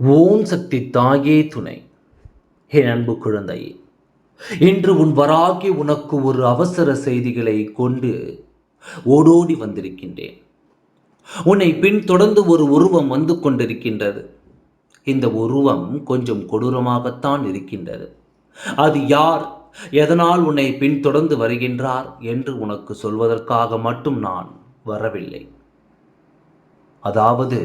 ஓம் சக்தி தாயே துணை. என் அன்பு குழந்தையே இன்று உன் வராகி உனக்கு ஒரு அவசர செய்திகளை கொண்டு ஓடோடி வந்திருக்கின்றேன். உன்னை பின்தொடர்ந்து ஒரு உருவம் வந்து கொண்டிருக்கின்றது. இந்த உருவம் கொஞ்சம் கொடூரமாகத்தான் இருக்கின்றது. அது யார் எதனால் உன்னை பின்தொடர்ந்து வருகின்றார் என்று உனக்கு சொல்வதற்காக மட்டும் நான் வரவில்லை. அதாவது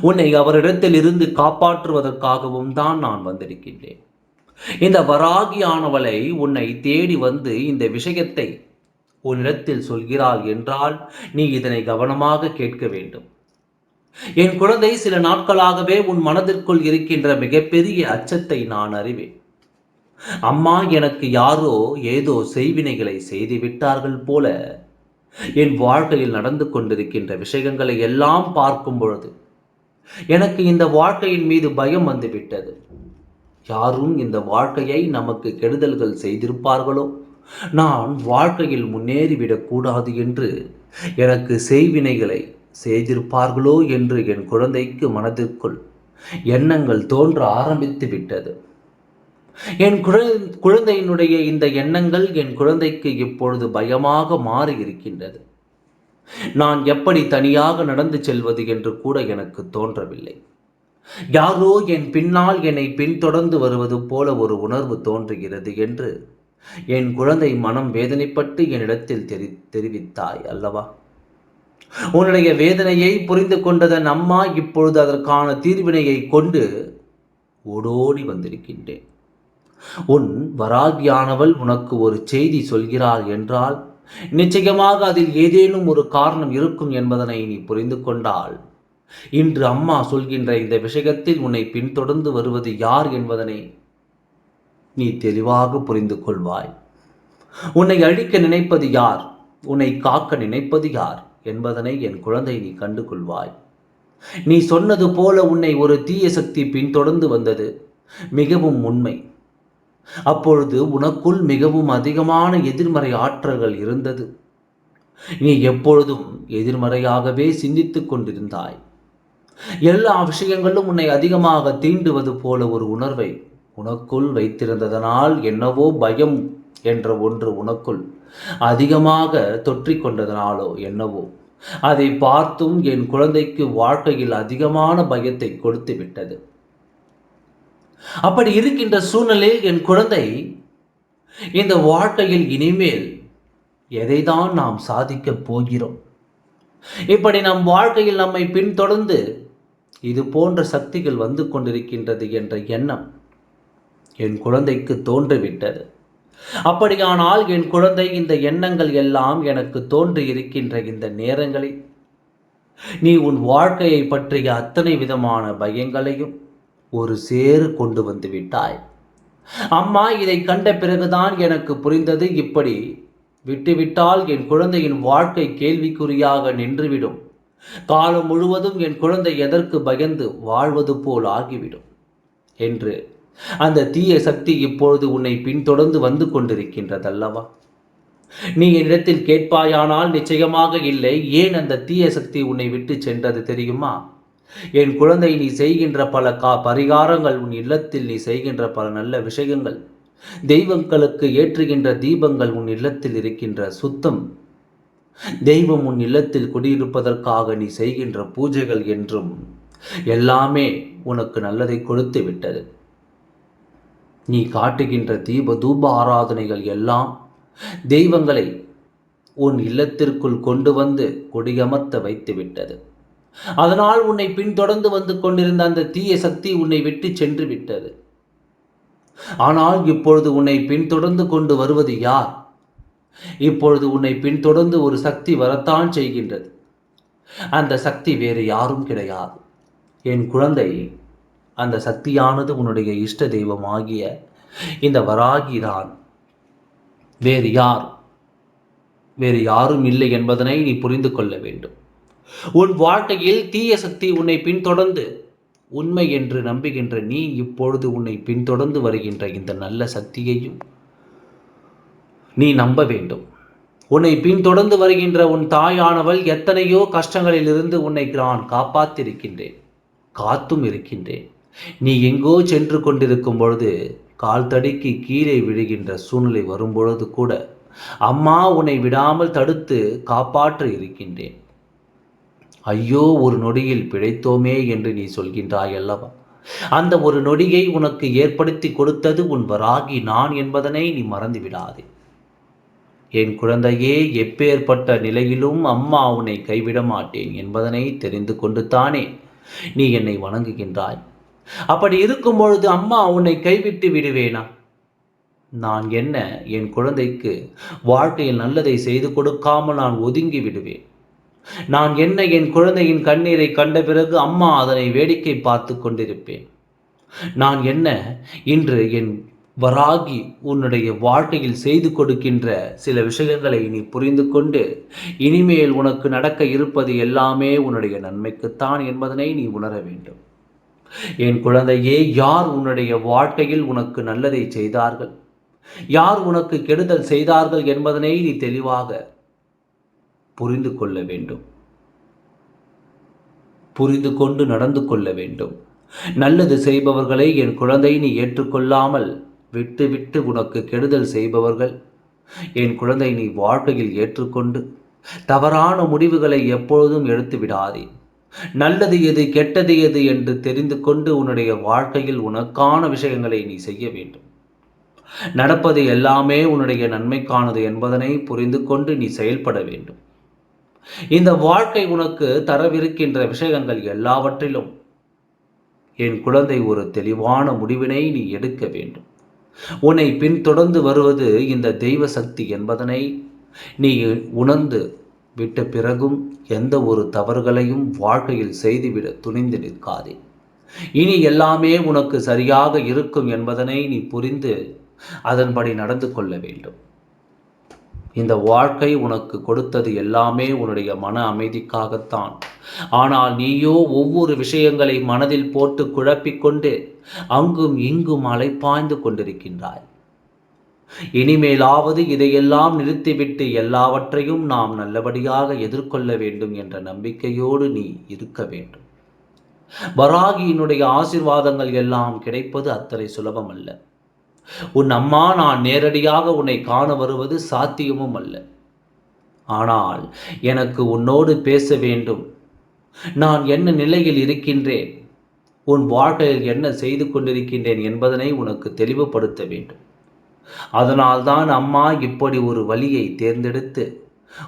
உன்னை அவரிடத்தில் இருந்து காப்பாற்றுவதற்காகவும் தான் நான் வந்திருக்கின்றேன். இந்த வராகியானவளை உன்னை தேடி வந்து இந்த விஷயத்தை உன்னிடத்தில் சொல்கிறாள் என்றால் நீ இதனை கவனமாக கேட்க வேண்டும். என் குழந்தை சில நாட்களாகவே உன் மனதிற்குள் இருக்கின்ற மிகப்பெரிய அச்சத்தை நான் அறிவேன். அம்மா எனக்கு யாரோ ஏதோ செய்வினைகளை செய்து விட்டார்கள் போல என் வாழ்க்கையில் நடந்து கொண்டிருக்கின்ற விஷயங்களை எல்லாம் பார்க்கும் பொழுது எனக்கு இந்த வாழ்க்கையின் மீது பயம் வந்துவிட்டது. யாரும் இந்த வாழ்க்கையை நமக்கு கெடுதல்கள் செய்திருப்பார்களோ? நான் வாழ்க்கையில் முன்னேறிவிடக் கூடாது என்று எனக்கு செய்வினைகளை செய்திருப்பார்களோ என்று என் குழந்தைக்கு மனதிற்குள் எண்ணங்கள் தோன்ற ஆரம்பித்து விட்டது. என் குழந்தையினுடைய இந்த எண்ணங்கள் என் குழந்தைக்கு இப்பொழுது பயமாக மாறி இருக்கின்றது நான் எப்படி தனியாக நடந்து செல்வது என்று கூட எனக்கு தோன்றவில்லை. யாரோ என் பின்னால் என்னை பின்தொடர்ந்து வருவது போல ஒரு உணர்வு தோன்றுகிறது என்று என் குழந்தை மனம் வேதனைப்பட்டு என்னிடத்தில் தெரி தெரிவித்தாய் அல்லவா? உன்னுடைய வேதனையை புரிந்து கொண்டதன் அம்மா இப்பொழுது அதற்கான தீர்வினையை கொண்டு ஓடோடி வந்திருக்கின்றேன். உன் வராகியானவள் உனக்கு ஒரு செய்தி சொல்கிறாள் என்றால் நிச்சயமாக அதில் ஏதேனும் ஒரு காரணம் இருக்கும் என்பதனை நீ புரிந்து கொண்டால் இன்று அம்மா சொல்கின்ற இந்த விஷயத்தில் உன்னை பின்தொடர்ந்து வருவது யார் என்பதனை நீ தெளிவாக புரிந்து கொள்வாய். உன்னை அழிக்க நினைப்பது யார்? உன்னை காக்க நினைப்பது யார்? என்பதனை என் குழந்தை நீ கண்டு கொள்வாய் நீ சொன்னது போல உன்னை ஒரு தீய சக்தி பின்தொடர்ந்து வந்தது மிகவும் உண்மை. அப்பொழுது உனக்குள் மிகவும் அதிகமான எதிர்மறை ஆற்றல்கள் இருந்தது. நீ எப்பொழுதும் எதிர்மறையாகவே சிந்தித்துக் கொண்டிருந்தாய். எல்லா விஷயங்களும் உன்னை அதிகமாக தீண்டுவது போல ஒரு உணர்வை உனக்குள் வைத்திருந்ததனால் என்னவோ பயம் என்ற ஒன்று உனக்குள் அதிகமாக தொற்றிக்கொண்டதனாலோ என்னவோ. அதை பார்த்தும் என் குழந்தைக்கு வாழ்க்கையில் அதிகமான பயத்தை கொடுத்து விட்டது அப்படி இருக்கின்ற சூழ்நிலையில் என் குழந்தை இந்த வாழ்க்கையில் இனிமேல் எதைதான் நாம் சாதிக்கப் போகிறோம்? இப்படி நம் வாழ்க்கையில் நம்மை பின்தொடர்ந்து இது போன்ற சக்திகள் வந்து கொண்டிருக்கின்றது என்ற எண்ணம் என் குழந்தைக்கு தோன்றிவிட்டது. அப்படியானால் என் குழந்தை இந்த எண்ணங்கள் எல்லாம் எனக்கு தோன்றி இருக்கின்ற இந்த நேரங்களில் நீ உன் வாழ்க்கையை பற்றிய அத்தனை விதமான பயங்களையும் ஒரு சேறு கொண்டு வந்து விட்டாய். அம்மா இதை கண்ட பிறகுதான் எனக்கு புரிந்தது. இப்படி விட்டுவிட்டால் என் குழந்தையின் வாழ்க்கை கேள்விக்குறியாக நின்றுவிடும். காலம் முழுவதும் என் குழந்தை எதற்கு பயந்து வாழ்வது போல் ஆகிவிடும் என்று அந்த தீய சக்தி இப்பொழுது உன்னை பின்தொடர்ந்து வந்து கொண்டிருக்கின்றதல்லவா? நீ என்னிடத்தில் கேட்பாயானால் நிச்சயமாக இல்லை. ஏன் அந்த தீய சக்தி உன்னை விட்டு சென்றது தெரியுமா? என் குழந்தை நீ செய்கின்ற பல கா பரிகாரங்கள் உன் இல்லத்தில் நீ செய்கின்ற பல நல்ல விஷயங்கள். தெய்வங்களுக்கு ஏற்றுகின்ற தீபங்கள் உன் இல்லத்தில் இருக்கின்ற சுத்தம். தெய்வம் உன் இல்லத்தில் குடியிருப்பதற்காக நீ செய்கின்ற பூஜைகள் என்றும் எல்லாமே உனக்கு நல்லதை கொடுத்து விட்டது. நீ காட்டுகின்ற தீப தூப ஆராதனைகள் எல்லாம் தெய்வங்களை உன் இல்லத்திற்குள் கொண்டு வந்து கொடியமர்த்த வைத்து விட்டது. அதனால் உன்னை பின்தொடர்ந்து வந்து கொண்டிருந்த அந்த தீய சக்தி உன்னை விட்டு சென்று விட்டது. ஆனால் இப்பொழுது உன்னை பின்தொடர்ந்து கொண்டு வருவது யார்? இப்பொழுது உன்னை பின்தொடர்ந்து ஒரு சக்தி வரத்தான் செய்கின்றது. அந்த சக்தி வேறு யாரும் கிடையாது. என் குழந்தை அந்த சக்தியானது உன்னுடைய இஷ்ட தெய்வமாகிய இந்த வராகிதான். வேறு யார்? வேறு யாரும் இல்லை என்பதனை நீ புரிந்து கொள்ள வேண்டும். உன் வாழ்க்கையில் தீய சக்தி உன்னை பின்தொடர்ந்து உண்மை என்று நம்புகின்ற நீ இப்பொழுது உன்னை பின்தொடர்ந்து வருகின்ற இந்த நல்ல சக்தியையும் நீ நம்ப வேண்டும். உன்னை பின்தொடர்ந்து வருகின்ற உன் தாயானவள் எத்தனையோ கஷ்டங்களிலிருந்து உன்னை நான் காப்பாத்திருக்கின்றேன் காத்தும் இருக்கின்றேன். நீ எங்கோ சென்று கொண்டிருக்கும் பொழுது கால் தடிக்கு கீழே விழுகின்ற சூழ்நிலை வரும்பொழுது கூட அம்மா உன்னை விடாமல் தடுத்து காப்பாற்ற இருக்கின்றேன். ஐயோ ஒரு நொடியில் பிழைத்தோமே என்று நீ சொல்கின்றாய் அல்லவா? அந்த ஒரு நொடியை உனக்கு ஏற்படுத்தி கொடுத்தது உன் வராகி நான் என்பதனை நீ மறந்து விடாதே என் குழந்தையே எப்பேற்பட்ட நிலையிலும் அம்மா உன்னை கைவிட மாட்டேன் என்பதனை தெரிந்து கொண்டு தானே நீ என்னை வணங்குகின்றாய். அப்படி இருக்கும் பொழுது அம்மா உன்னை கைவிட்டு விடுவேனா? நான் என்ன என் குழந்தைக்கு வாழ்க்கையில் நல்லதை செய்து கொடுக்காமல் நான் ஒதுங்கி விடுவேன்? நான் என்ன என் குழந்தையின் கண்ணீரை கண்ட பிறகு அம்மா அதனை வேடிக்கை பார்த்து கொண்டிருப்பேன். நான் என்ன இன்று என் வராகி உன்னுடைய வாழ்க்கையில் செய்து கொடுக்கின்ற சில விஷயங்களை நீ புரிந்து கொண்டு இனிமேல் உனக்கு நடக்க இருப்பது எல்லாமே உன்னுடைய நன்மைக்குத்தான் என்பதனை நீ உணர வேண்டும். என் குழந்தையே யார் உன்னுடைய வாழ்க்கையில் உனக்கு நல்லதை செய்தார்கள்? யார் உனக்கு கெடுதல் செய்தார்கள் என்பதனை நீ தெளிவாக புரிந்து கொள்ள வேண்டும். புரிந்து கொண்டு நடந்து கொள்ள வேண்டும். நல்லது செய்பவர்களை என் குழந்தை நீ ஏற்றுக்கொள்ளாமல் விட்டு விட்டு உனக்கு கெடுதல் செய்பவர்கள். என் குழந்தை நீ வாழ்க்கையில் ஏற்றுக்கொண்டு தவறான முடிவுகளை எப்பொழுதும் எடுத்து விடாதே. நல்லது எது கெட்டது எது என்று தெரிந்து கொண்டு உன்னுடைய வாழ்க்கையில் உனக்கான விஷயங்களை நீ செய்ய வேண்டும். நடப்பது எல்லாமே உன்னுடைய நன்மைக்கானது என்பதனை புரிந்து கொண்டு நீ செயல்பட வேண்டும். இந்த வாழ்க்கை உனக்கு தரவிருக்கின்ற விஷயங்கள் எல்லாவற்றிலும் என் குழந்தை ஒரு தெளிவான முடிவினை நீ எடுக்க வேண்டும். உன்னை பின்தொடர்ந்து வருவது இந்த தெய்வ சக்தி என்பதனை நீ உணர்ந்து விட்ட பிறகும் எந்த ஒரு தவறுகளையும் வாழ்க்கையில் செய்துவிட துணிந்து நிற்காதே. இனி எல்லாமே உனக்கு சரியாக இருக்கும் என்பதனை நீ புரிந்து அதன்படி நடந்து கொள்ள வேண்டும். இந்த வாழ்க்கை உனக்கு கொடுத்தது எல்லாமே உன்னுடைய மன அமைதிக்காகத்தான். ஆனால் நீயோ ஒவ்வொரு விஷயங்களை மனதில் போட்டு குழப்பிக்கொண்டு அங்கும் இங்கும் அலைப்பாய்ந்து கொண்டிருக்கின்றாய். இனிமேலாவது இதையெல்லாம் நிறுத்திவிட்டு எல்லாவற்றையும் நாம் நல்லபடியாக எதிர்கொள்ள வேண்டும் என்ற நம்பிக்கையோடு நீ இருக்க வேண்டும். வராகியினுடைய ஆசிர்வாதங்கள் எல்லாம் கிடைப்பது அத்தனை சுலபமல்ல. உன் அம்மா நான் நேரடியாக உன்னை காண வருவது சாத்தியமும் அல்ல. ஆனால் எனக்கு உன்னோடு பேச வேண்டும். நான் என்ன நிலையில் இருக்கின்றேன்? உன் வாழ்க்கையில் என்ன செய்து கொண்டிருக்கின்றேன் என்பதனை உனக்கு தெளிவுபடுத்த வேண்டும். அதனால்தான் அம்மா இப்படி ஒரு வழியை தேர்ந்தெடுத்து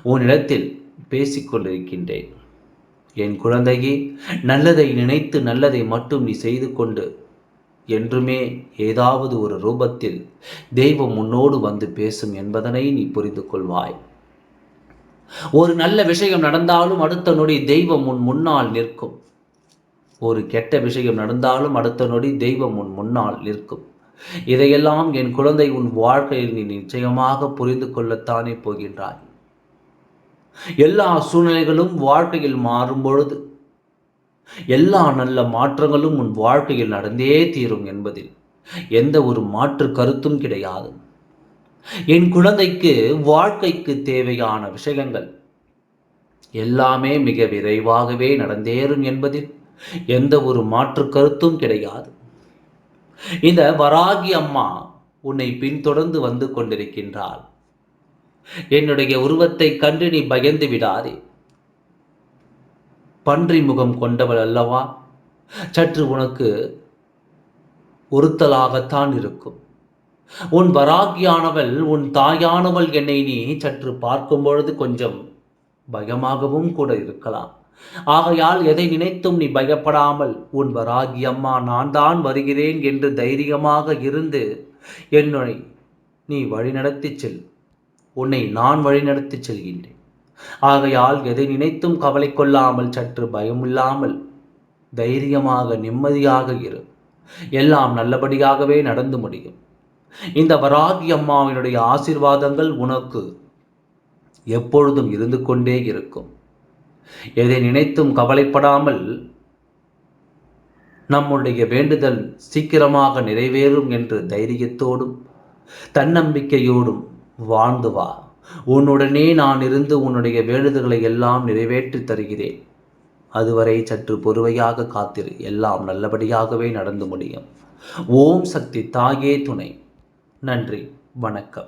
உன்னிடத்தில் பேசிக்கொண்டிருக்கின்றேன் என் குழந்தையே நல்லதை நினைத்து நல்லதை மட்டும் நீ செய்து கொண்டு என்றுமே ஏதாவது ஒரு ரூபத்தில் தெய்வம் உன்னோடு வந்து பேசும் என்பதனை நீ புரிந்து கொள்வாய். ஒரு நல்ல விஷயம் நடந்தாலும் அடுத்த நொடி தெய்வம் உன் முன்னால் நிற்கும். ஒரு கெட்ட விஷயம் நடந்தாலும் அடுத்த நொடி தெய்வம் உன் முன்னால் நிற்கும். இதையெல்லாம் என் குழந்தை உன் வாழ்க்கையில் நீ நிச்சயமாக புரிந்து கொள்ளத்தானே போகின்றாய். எல்லா சூழ்நிலைகளும் வாழ்க்கையில் மாறும் பொழுது எல்லா நல்ல மாற்றங்களும் உன் வாழ்க்கையில் நடந்தே தீரும் என்பதில் எந்த ஒரு மாற்று கருத்தும் கிடையாது. என் குழந்தைக்கு வாழ்க்கைக்கு தேவையான விஷயங்கள் எல்லாமே மிக விரைவாகவே நடந்தேறும் என்பதில் எந்த ஒரு மாற்று கருத்தும் கிடையாது. இந்த வராகி அம்மா உன்னை பின்தொடர்ந்து வந்து கொண்டிருக்கின்றாள். என்னுடைய உருவத்தை கண்டு நீ பயந்து விடாதே. பன்றி முகம் கொண்டவள் அல்லவா? சற்று உனக்கு ஒருத்தலாகத்தான் இருக்கும். உன் வராகியானவள் உன் தாயானவள் என்னை நீ சற்று பார்க்கும் பொழுது கொஞ்சம் பயமாகவும் கூட இருக்கலாம். ஆகையால் எதை நினைத்தும் நீ பயப்படாமல் உன் வராகி அம்மா நான் தான் வருகிறேன் என்று தைரியமாக இருந்து என்னை நீ வழிநடத்திச் செல். உன்னை நான் வழிநடத்திச் செல்கின்றேன். ஆகையால் எதை நினைத்தும் கவலை கொள்ளாமல் சற்று பயமில்லாமல் தைரியமாக நிம்மதியாக இரு. எல்லாம் நல்லபடியாகவே நடந்து முடியும். இந்த வராகி அம்மாவினுடைய ஆசிர்வாதங்கள் உனக்கு எப்பொழுதும் இருந்து கொண்டே இருக்கும். எதை நினைத்தும் கவலைப்படாமல் நம்முடைய வேண்டுதல் சீக்கிரமாக நிறைவேறும் என்று தைரியத்தோடும் தன்னம்பிக்கையோடும் வாழ்ந்து வா. உன்னுடனே நான் இருந்து உன்னுடைய வேண்டுதல்களை எல்லாம் நிறைவேற்றி தருகிறேன். அதுவரை சற்று பொறுமையாக காத்திரு. எல்லாம் நல்லபடியாகவே நடந்து முடியும். ஓம் சக்தி தாயே துணை. நன்றி. வணக்கம்.